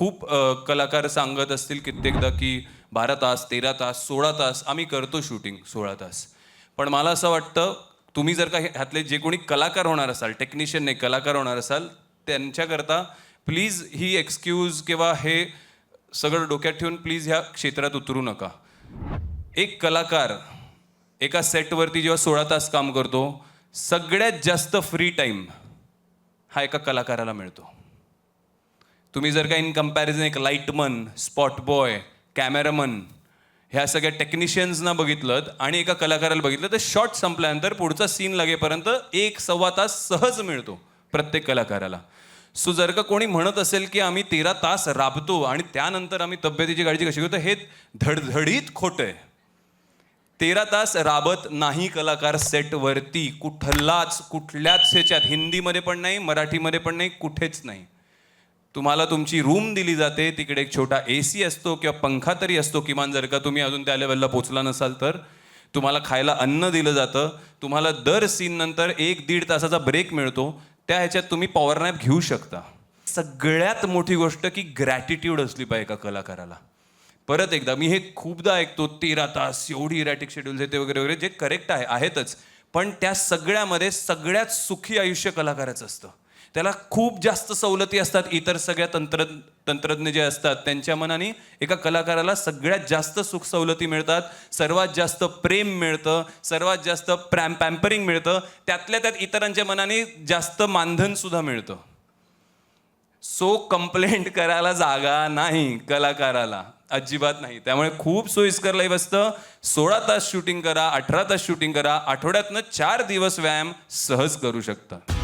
खूप कलाकार सांगत असतील कित्येकदा की बारा तास तेरा तास सोळा तास आम्ही करतो शूटिंग सोळा तास. पण मला असं वाटतं तुम्ही जर का हे- ह्यातले जे कोणी कलाकार होणार असाल टेक्निशियन नाही कलाकार होणार असाल त्यांच्याकरता प्लीज ही एक्सक्यूज किंवा हे सगळं डोक्यात ठेवून प्लीज ह्या क्षेत्रात उतरू नका. एक कलाकार एका सेटवरती जेव्हा सोळा तास काम करतो सगळ्यात जास्त फ्री टाईम हा एका कलाकाराला मिळतो. तुम्ही जर का इन कंपॅरिझन एक लाईटमन स्पॉट बॉय कॅमेरामन ह्या सगळ्या टेक्निशियन्सना बघितलं आणि एका कलाकाराला बघितलं तर शॉट संपल्यानंतर पुढचा सीन लागेपर्यंत एक सव्वा तास सहज मिळतो प्रत्येक कलाकाराला. सो जर का कोणी म्हणत असेल की आम्ही तेरा तास राबतो आणि त्यानंतर आम्ही तब्येतीची काळजी कशी घेतो हे धडधडीत खोटं आहे. तेरा तास राबत नाही कलाकार सेटवरती कुठलाच कुठल्याच ह्याच्यात. हिंदीमध्ये पण नाही मराठीमध्ये पण नाही कुठेच नाही. तुम्हाला तुमची रूम दिली जाते तिकडे एक छोटा ए सी असतो किंवा पंखा तरी असतो किमान जर का तुम्ही अजून त्या लेवलला पोचला नसाल तर. तुम्हाला खायला अन्न दिलं जातं. तुम्हाला दर सीन नंतर एक दीड तासाचा ब्रेक मिळतो. त्या ह्याच्यात तुम्ही पॉवर नॅप घेऊ शकता. सगळ्यात मोठी गोष्ट की ग्रॅटिट्यूड असली पाहिजे एका कलाकाराला. परत एकदा मी हे खूपदा ऐकतो तेरा तास एवढी इरॅटिक शेड्यूल्स येते वगैरे वगैरे जे करेक्ट आहे आहेतच. पण त्या सगळ्यामध्ये सगळ्यात सुखी आयुष्य कलाकाराचं असतं. त्याला खूप जास्त सवलती असतात. इतर सगळ्या तंत्र तंत्रज्ञ जे असतात त्यांच्या मनाने एका कलाकाराला सगळ्यात जास्त सुख सवलती मिळतात. सर्वात जास्त प्रेम मिळतं. सर्वात जास्त प्रॅम पॅम्परिंग मिळतं. त्यातल्या त्यात इतरांच्या मनाने जास्त मानधन सुद्धा मिळतं. सो कंप्लेंट करायला जागा नाही कलाकाराला. अजिबात नाही. त्यामुळे खूप सोयीस्कर लाईव्ह असतं. सोळा तास शूटिंग करा अठरा तास शूटिंग करा. आठवड्यातनं चार दिवस व्यायाम सहज करू शकता.